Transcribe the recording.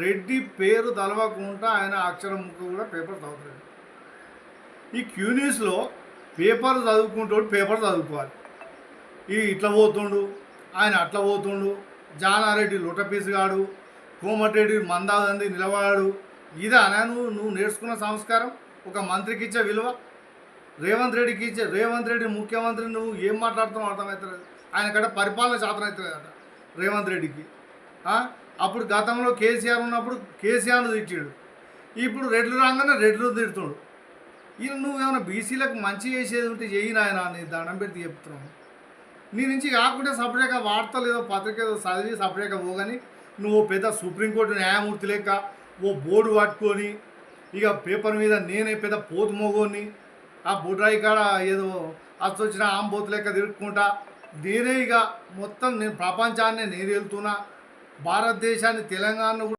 రెడ్డి పేరు తలవకుండా ఆయన అక్షరం ముక్క కూడా పేపర్ చదువుతాడు ఈ క్యూ పేపర్ చదువుకుంటాడు పేపర్ చదువుకోవాలి. ఈ ఇట్లా పోతుండు ఆయన అట్లా పోతుండు జానారెడ్డి లొటపీసుగాడు కోమటిరెడ్డి మందాదంది నిలబడాడు. ఇదానా నువ్వు నువ్వు నేర్చుకున్న సంస్కారం? ఒక మంత్రికి ఇచ్చే విలువ? రేవంత్ రెడ్డికి ఇచ్చే రేవంత్ రెడ్డి ముఖ్యమంత్రి నువ్వు ఏం మాట్లాడుతున్నావు అర్థమవుతుంది ఆయన కడ పరిపాలన శాతం అవుతుంది రేవంత్ రెడ్డికి. అప్పుడు గతంలో కేసీఆర్ ఉన్నప్పుడు కేసీఆర్ను తిట్టాడు. ఇప్పుడు రెడ్లు రాగానే రెడ్లు తిడుతుడు. ఈయన నువ్వు ఏమైనా బీసీలకు మంచి చేసేది ఉంటే చేయి నాయన అని దండం పెట్టి చెప్తున్నావు. నీ నుంచి కాకుండా సపరేట్గా వార్తలు ఏదో పత్రిక ఏదో చదివి సపరేట్గా పోగాని నువ్వు పెద్ద సుప్రీంకోర్టు న్యాయమూర్తి లేక ఓ బోర్డు పట్టుకొని ఇక పేపర్ మీద నేనే పెద్ద పోతు మోగోని ఆ బుడ్రాయి కాడ ఏదో అచ్చొచ్చిన ఆంబోతు లెక్క తిరుక్కుంటా. నేనే ఇక మొత్తం నేను ప్రపంచాన్నే నేను వెళ్తున్నా. భారతదేశాన్ని తెలంగాణ